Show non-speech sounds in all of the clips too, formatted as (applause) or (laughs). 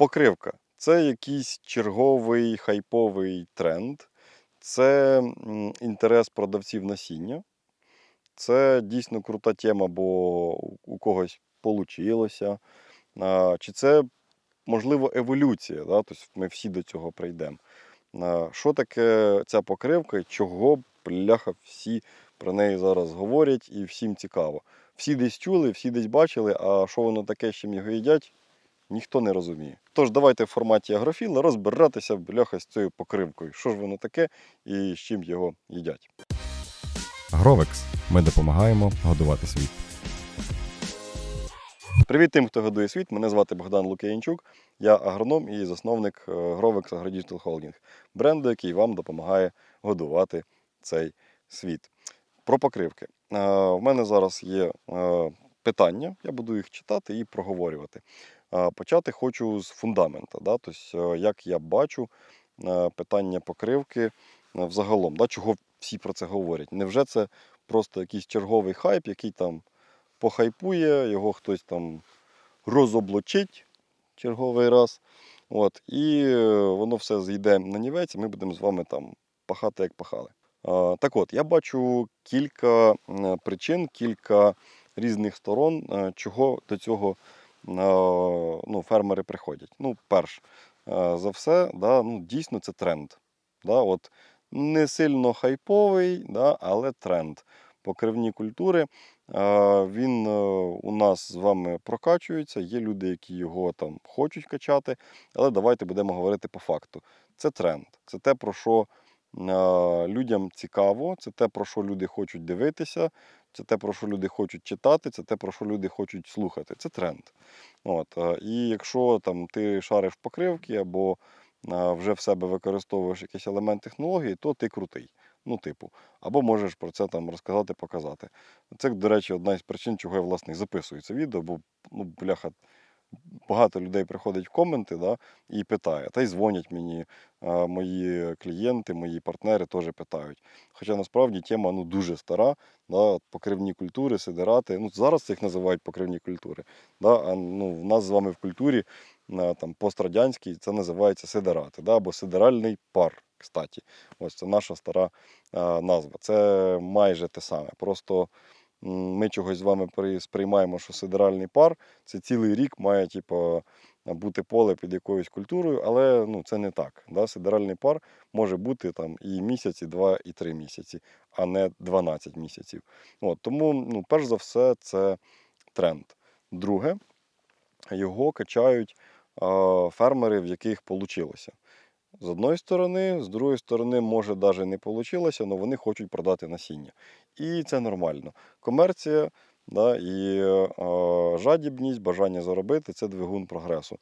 Покривка це якийсь черговий хайповий тренд, це інтерес продавців насіння. Це дійсно крута тема, бо у- когось вийшло. Чи це, можливо, еволюція? Да? Тобто ми всі до цього прийдемо. Що таке ця покривка чого бляха всі про неї зараз говорять і всім цікаво. Всі десь чули, всі десь бачили, а що воно таке, з чим його їдять, ніхто не розуміє. Тож давайте в форматі агрофіла розбиратися бляха з цією покривкою. Що ж воно таке і з чим його їдять. Гровекс. Ми допомагаємо годувати світ. Привіт тим, хто годує світ. Мене звати Богдан Лук'янчук. Я агроном і засновник е, Grovex AgroDigital Holding, бренду, який вам допомагає годувати цей світ. Про покривки. У мене зараз є е, питання, я буду їх читати і проговорювати. Почати хочу з фундамента. Да? Тобто, як я бачу е, питання покривки е, взагалом, да? чого всі про це говорять. Невже це просто якийсь черговий хайп, який там похайпує, його хтось там розоблачить черговий раз. От, і воно все зійде на нівець, і ми будемо з вами там пахати, як пахали. Так от, я бачу кілька причин, кілька різних сторон, чого до цього ну, фермери приходять. Ну, перш е, за все, да, ну, дійсно це тренд. Да, от, не сильно хайповий, да, але тренд. Покривні культури Е, Він е, у нас з вами прокачується. Є люди, які його там хочуть качати, але давайте будемо говорити по факту. Це тренд, це те, про що е, людям цікаво, це те, про що люди хочуть дивитися, це те, про що люди хочуть читати, це те, про що люди хочуть слухати. Це тренд. От. е, І якщо там ти шариш покривки або е, вже в себе використовуєш якийсь елемент технології, то ти крутий. Ну, типу, або можеш про це там розказати, показати. Це, до речі, одна із причин, чого я власне записую це відео, бо ну, бляха, багато людей приходить в коменти да, і питає. Та й дзвонять мені мої клієнти, мої партнери теж питають. Хоча насправді тема ну, дуже стара, да, покривні культури, сидирати. Ну, зараз їх називають покривні культури. Да, а ну, в нас з вами в культурі там, пострадянській це називається сидирати, да, або сидиральний пар. Кстаті, ось це наша стара назва. Це майже те саме. Просто ми чогось з вами сприймаємо, що сидеральний пар це цілий рік має типу, бути поле під якоюсь культурою, але ну, це не так. Да? Сидеральний пар може бути там і місяць, і два, і три місяці, а не 12 місяців. От, тому, ну, перш за все, це тренд. Друге, його качають а, фермери, в яких вийшло. З одної сторони, з другої сторони, може навіть не вийшло, але вони хочуть продати насіння. І це нормально. Комерція да, і е, жадібність, бажання заробити це двигун прогресу.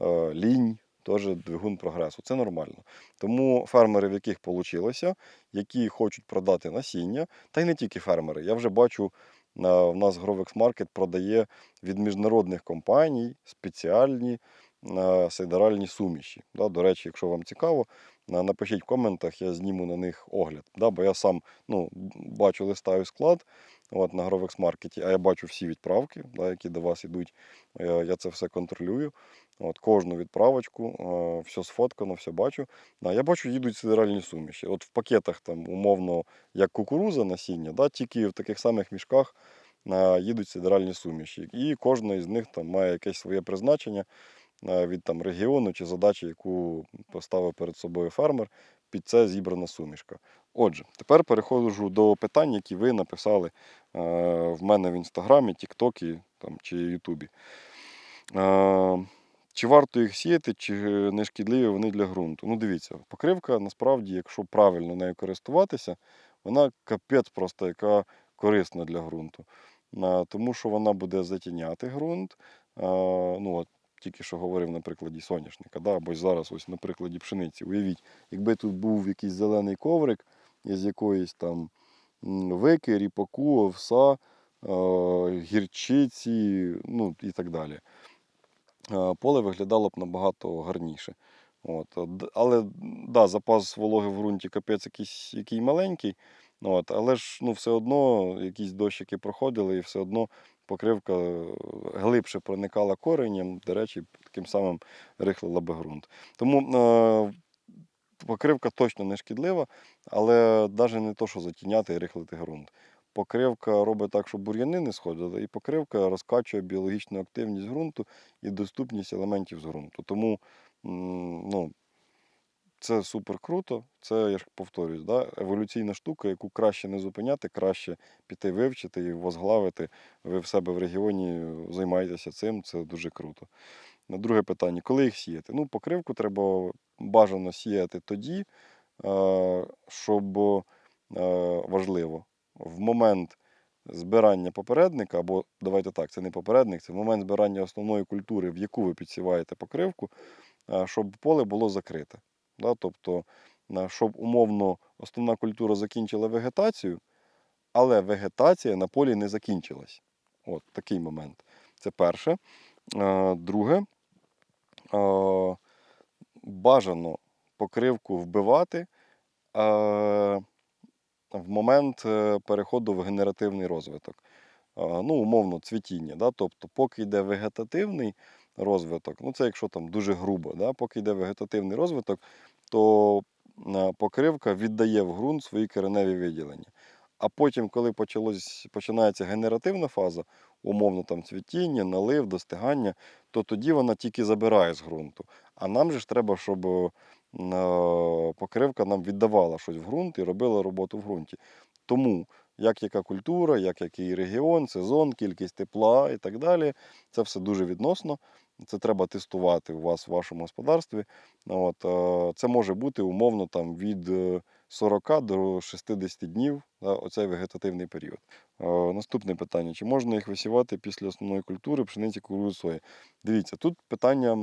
Е, лінь теж двигун прогресу. Це нормально. Тому фермери, в яких вийшло, які хочуть продати насіння, та й не тільки фермери. Я вже бачу, в нас Grovex Market продає від міжнародних компаній спеціальні сидеральні суміші. Да, До речі, якщо вам цікаво, напишіть в коментах, я зніму на них огляд. Да, бо я сам ну, бачу, листаю склад от, на Market, а я бачу всі відправки, да, які до вас йдуть. Я, я це все контролюю. От, Кожну відправочку, е, все сфоткано, все бачу. Да, я бачу, їдуть сидеральні суміші. От в пакетах там, умовно, як кукуруза насіння, да, тільки в таких самих мішках е, їдуть сидеральні суміші. І кожна із них там має якесь своє призначення е, від там, регіону чи задачі, яку поставив перед собою фермер, під це зібрана сумішка. Отже, тепер переходжу до питань, які ви написали е, в мене в інстаграмі, Тіктокі чи Ютубі. Е, чи варто їх сіяти, чи не шкідливі вони для ґрунту? Ну, дивіться, покривка насправді, якщо правильно нею користуватися, вона капець просто яка корисна для ґрунту. Тому що вона буде затіняти ґрунт. Ну, от, тільки що говорив на прикладі соняшника, да? або зараз ось на прикладі пшениці. Уявіть, якби тут був якийсь зелений коврик із якоїсь там вики, ріпаку, овса, е, гірчиці, ну і так далі. Е, Поле виглядало б набагато гарніше. От. Але да, запас вологи в ґрунті капець якийсь, який маленький. От, але ж ну, все одно якісь дощики проходили і все одно покривка е, глибше проникала коренем, до речі, таким самим рихлила би ґрунт. Тому е, покривка точно не шкідлива, але навіть не то, що затіняти і рихлити ґрунт. Покривка робить так, щоб бур'яни не сходили, і покривка розкачує біологічну активність ґрунту і доступність елементів з ґрунту. Тому ну, це супер круто. Це, я ж повторюсь, да, еволюційна штука, яку краще не зупиняти, краще піти вивчити і возглавити. Ви в себе в регіоні займаєтеся цим, це дуже круто. На друге питання: коли їх сіяти? Ну, покривку треба бажано сіяти тоді, е, щоб е, важливо, в момент збирання попередника, або давайте так, це не попередник, це в момент збирання основної культури, в яку ви підсіваєте покривку, е, щоб поле було закрите. Да? Тобто, щоб умовно основна культура закінчила вегетацію, але вегетація на полі не закінчилась. От такий момент. Це перше. Е, Друге, е, бажано покривку вбивати е, в момент переходу в генеративний розвиток. Ну, умовно, цвітіння. Да? Тобто, поки йде вегетативний розвиток, ну це якщо там дуже грубо, да? поки йде вегетативний розвиток, то е, покривка віддає в ґрунт свої кореневі виділення. А потім, коли почалось, починається генеративна фаза, умовно там цвітіння, налив, достигання, то тоді вона тільки забирає з ґрунту. А нам же ж треба, щоб е, покривка нам віддавала щось в ґрунт і робила роботу в ґрунті. Тому як яка культура, як який регіон, сезон, кількість тепла і так далі, це все дуже відносно. Це треба тестувати у вас в вашому господарстві. От, е, це може бути умовно там від е, 40 до 60 днів, да, оцей вегетативний період. Е, Наступне питання: чи можна їх висівати після основної культури пшениці, кукурудзи, сої? Дивіться, тут питання,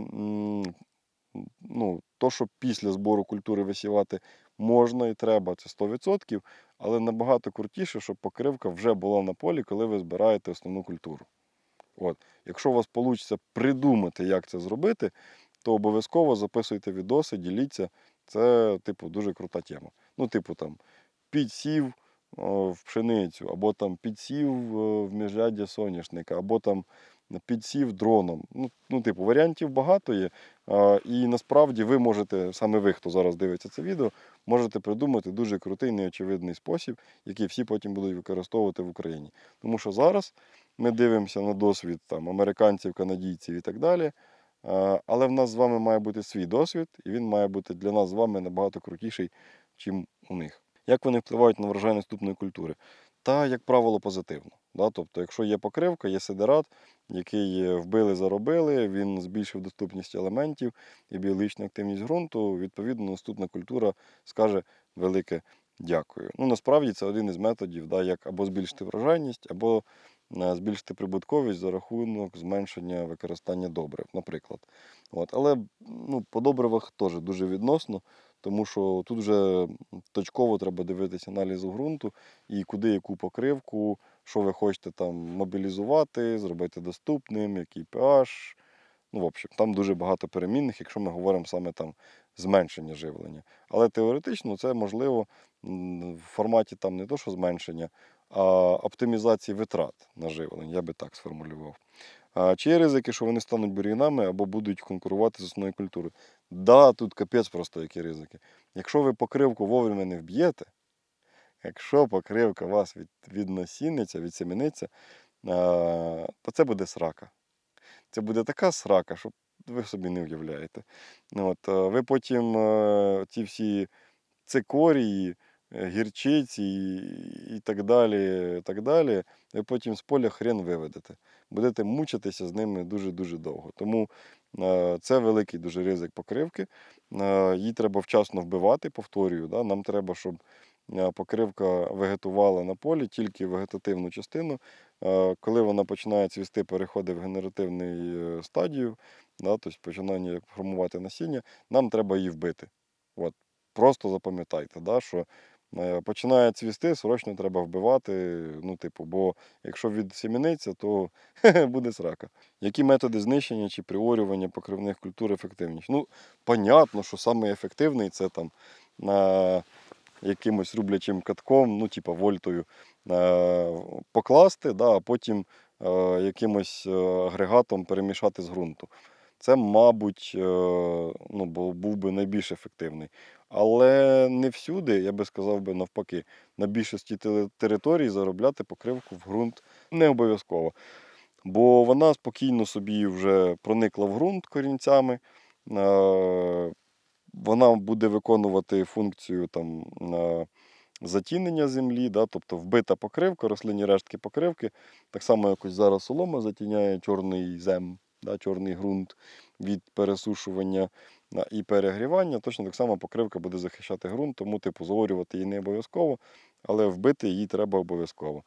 ну, то, що після збору культури висівати можна і треба, це 100%, але набагато крутіше, щоб покривка вже була на полі, коли ви збираєте основну культуру. От. Якщо у вас вийде придумати, як це зробити, то обов'язково записуйте відоси, діліться. Це, типу, дуже крута тема. Ну, типу, там, підсів в пшеницю, або там підсів е, в міжряддя соняшника, або там підсів дроном. Ну, ну, типу, варіантів багато є. І насправді ви можете, саме ви, хто зараз дивиться це відео, можете придумати дуже крутий, неочевидний спосіб, який всі потім будуть використовувати в Україні. Тому що зараз ми дивимося на досвід там, американців, канадійців і так далі. Але в нас з вами має бути свій досвід, і він має бути для нас з вами набагато крутіший, ніж у них. Як вони впливають на врожай наступної культури? Та, як правило, позитивно. Да? Тобто, якщо є покривка, є сидерат, який е, вбили, заробили, він збільшив доступність елементів і біологічну активність ґрунту, відповідно, наступна культура скаже велике дякую. Ну, насправді це один із методів, да, як або збільшити врожайність, або збільшити прибутковість за рахунок зменшення використання добрив, наприклад. От. Але ну, по добривах теж дуже відносно, тому що тут вже точково треба дивитися аналізу ґрунту і куди яку покривку, що ви хочете там мобілізувати, зробити доступним, який pH. Ну, в общем, там дуже багато перемінних, якщо ми говоримо саме там зменшення живлення. Але теоретично це можливо в форматі там не то, що зменшення, оптимізації витрат на живлення, я би так сформулював. Чи є ризики, що вони стануть бур'янами або будуть конкурувати з основною культурою? Да, тут капець просто які ризики. Якщо ви покривку вовремя не вб'єте, якщо покривка вас від, відносіниться, відсеміниться, а, то це буде срака. Це буде така срака, що ви собі не уявляєте. От, ви потім е, ці всі цикорії, гірчиці і, і так далі, так далі, ви потім з поля хрен виведете. Будете мучитися з ними дуже-дуже довго. Тому е, це великий дуже ризик покривки. Е, Її треба вчасно вбивати, повторюю. Да? Нам треба, щоб е, покривка вегетувала на полі тільки вегетативну частину. Коли вона починає цвісти, переходить в генеративний е, стадію, да, тобто починання формувати насіння, нам треба її вбити. От. Просто запам'ятайте, да, що починає цвісти, срочно треба вбивати. Ну, типу, бо якщо відсіміниться, то (laughs) буде срака. Які методи знищення чи приорювання покривних культур ефективніші? Ну, понятно, що саме ефективний це там на якимось рублячим катком, ну, типу вольтою, е, покласти, да, а потім е, якимось е, агрегатом перемішати з ґрунту. Це, мабуть, е, ну, був би найбільш ефективний. Але не всюди, я би сказав би навпаки, на більшості територій заробляти покривку в ґрунт не обов'язково. Бо вона спокійно собі вже проникла в ґрунт корінцями. е, Вона буде виконувати функцію там, е, затінення землі, да, тобто вбита покривка, рослинні рештки покривки. Так само якось зараз солома затіняє чорний зем, да, чорний ґрунт від пересушування і перегрівання. Точно так само покривка буде захищати ґрунт, тому типу заорювати її не обов'язково, але вбити її треба обов'язково.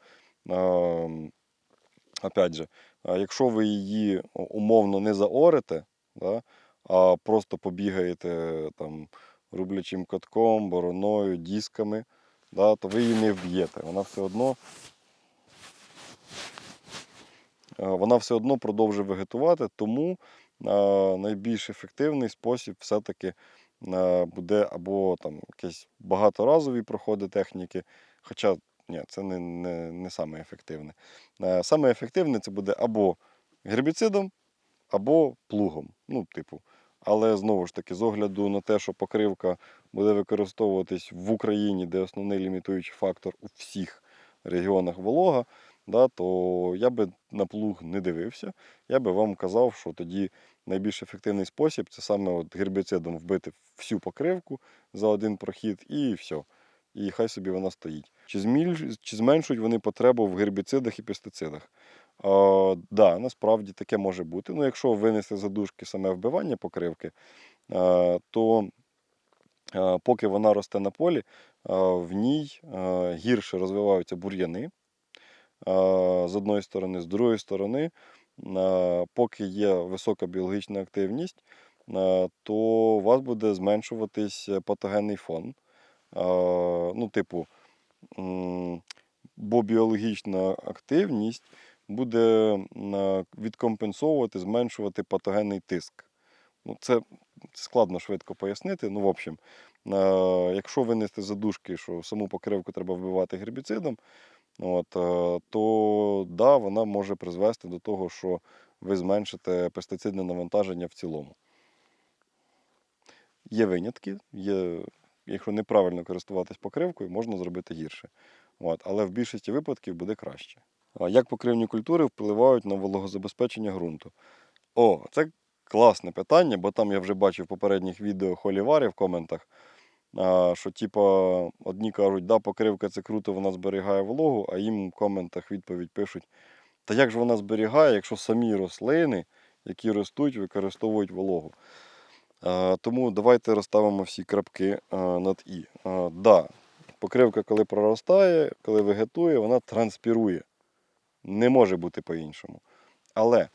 Опять же, якщо ви її умовно не заорите, да, а просто побігаєте там рублячим катком, бороною, дисками, да, то ви її не вб'єте. Вона все одно вона все одно продовжує вегетувати, тому е, найбільш ефективний спосіб все-таки е, буде або там якісь багаторазові проходи техніки, хоча ні, це не, не, не саме ефективне. Е, Саме ефективне це буде або гербіцидом, або плугом. Ну, типу. Але знову ж таки, з огляду на те, що покривка буде використовуватись в Україні, де основний лімітуючий фактор у всіх регіонах волога, да, то я би на плуг не дивився. Я би вам казав, що тоді найбільш ефективний спосіб це саме от гербіцидом вбити всю покривку за один прохід і все. І хай собі вона стоїть. Чи, зміль... Чи зменшують вони потребу в гербіцидах і пестицидах? Так, да, насправді таке може бути. Ну, якщо винести задушки саме вбивання покривки, е, то е, поки вона росте на полі, е, в ній е, гірше розвиваються бур'яни з одної сторони, з другої сторони, е, поки є висока біологічна активність, е, то у вас буде зменшуватись патогенний фон. Е, Ну, типу, бо біологічна активність буде відкомпенсовувати, зменшувати патогенний тиск. Ну, це складно швидко пояснити. Ну, в общем, е, якщо винести задушки, що саму покривку треба вбивати гербіцидом, от, е, то да, вона може призвести до того, що ви зменшите пестицидне навантаження в цілому. Є винятки, є, якщо неправильно користуватись покривкою, можна зробити гірше. От, але в більшості випадків буде краще. Як покривні культури впливають на вологозабезпечення ґрунту? О, це класне питання, бо там я вже бачив в попередніх відео холіварі в коментах, що типа одні кажуть, да, покривка це круто, вона зберігає вологу, а їм в коментах відповідь пишуть: Та як ж вона зберігає, якщо самі рослини, які ростуть, використовують вологу? Тому давайте розставимо всі крапки над І. Да, покривка, коли проростає, коли вегетує, вона транспірує. Не може бути по-іншому. Але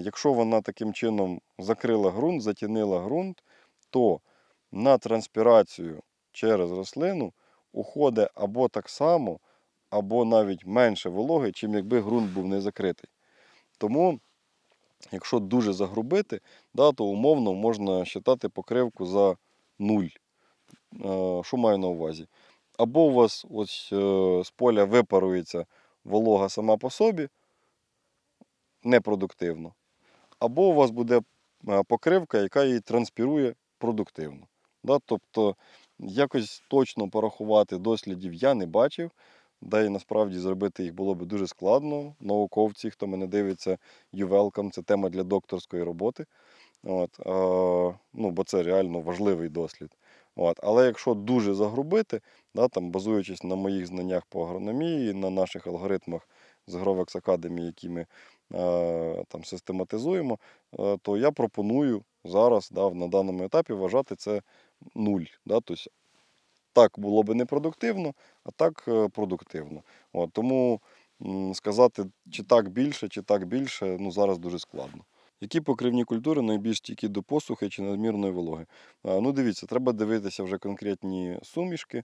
якщо вона таким чином закрила ґрунт, затінила ґрунт, то на транспірацію через рослину уходить або так само, або навіть менше вологи, чим якби ґрунт був не закритий. Тому, якщо дуже загрубити, да, то умовно можна вважати покривку за нуль. Е, Що маю на увазі? Або у вас ось е, з поля випарується волога сама по собі, непродуктивно. Або у вас буде е, покривка, яка її транспірує продуктивно. Да? Тобто якось точно порахувати дослідів я не бачив. Да і насправді зробити їх було б дуже складно. Науковці, хто мене дивиться, welcome, це тема для докторської роботи. От, е, ну, бо це реально важливий дослід. От. Але якщо дуже загрубити, да, там, базуючись на моїх знаннях по агрономії, на наших алгоритмах з Grovex Academy, які ми е, там, систематизуємо, е, то я пропоную зараз да, на даному етапі вважати це нуль. Да, тобто, так було би непродуктивно, а так е, продуктивно. От, тому сказати, чи так більше, чи так більше, ну, зараз дуже складно. Які покривні культури найбільш стійкі до посухи чи надмірної вологи? Ну, дивіться, треба дивитися вже конкретні сумішки,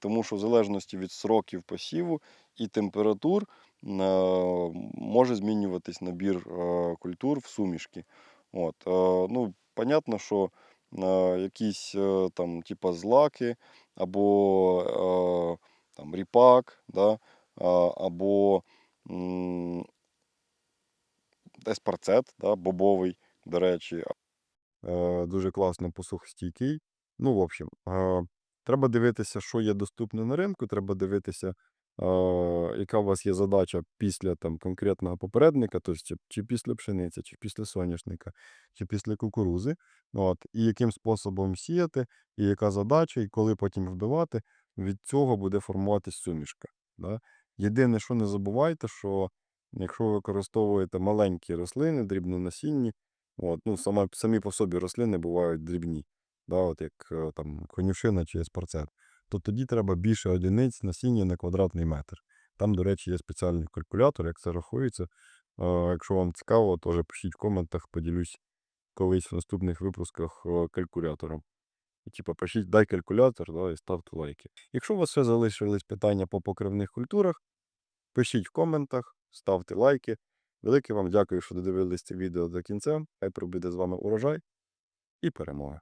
тому що в залежності від сроків посіву і температур е, може змінюватись набір е, культур в сумішки. От, ну, понятно, що якісь е, там, типа злаки або е, там, ріпак, да, або еспарцет, да, бобовий, до речі. Е, дуже класно посухостійкий. Ну, в общем, треба дивитися, що є доступне на ринку, треба дивитися, яка у вас є задача після там, конкретного попередника, тобто чи, чи після пшениці, чи після соняшника, чи після кукурузи. От, і яким способом сіяти, і яка задача, і коли потім вбивати, від цього буде формуватись сумішка. Да? Єдине, що не забувайте, що якщо ви використовуєте маленькі рослини, дрібнонасінні, От, ну, сама, самі по собі рослини бувають дрібні, да, от як е, там, конюшина чи еспарцет, то тоді треба більше одиниць насіння на квадратний метр. Там, до речі, є спеціальний калькулятор, як це рахується. Якщо вам цікаво, теж пишіть в коментах, поділюсь колись в наступних випусках е, калькулятором. І, типа, пишіть дай калькулятор да, і ставте лайки. Якщо у вас ще залишились питання по покривних культурах, пишіть в коментах, ставте лайки. Велике вам дякую, що додивились це відео до кінця. Хай пробуде з вами урожай і перемога.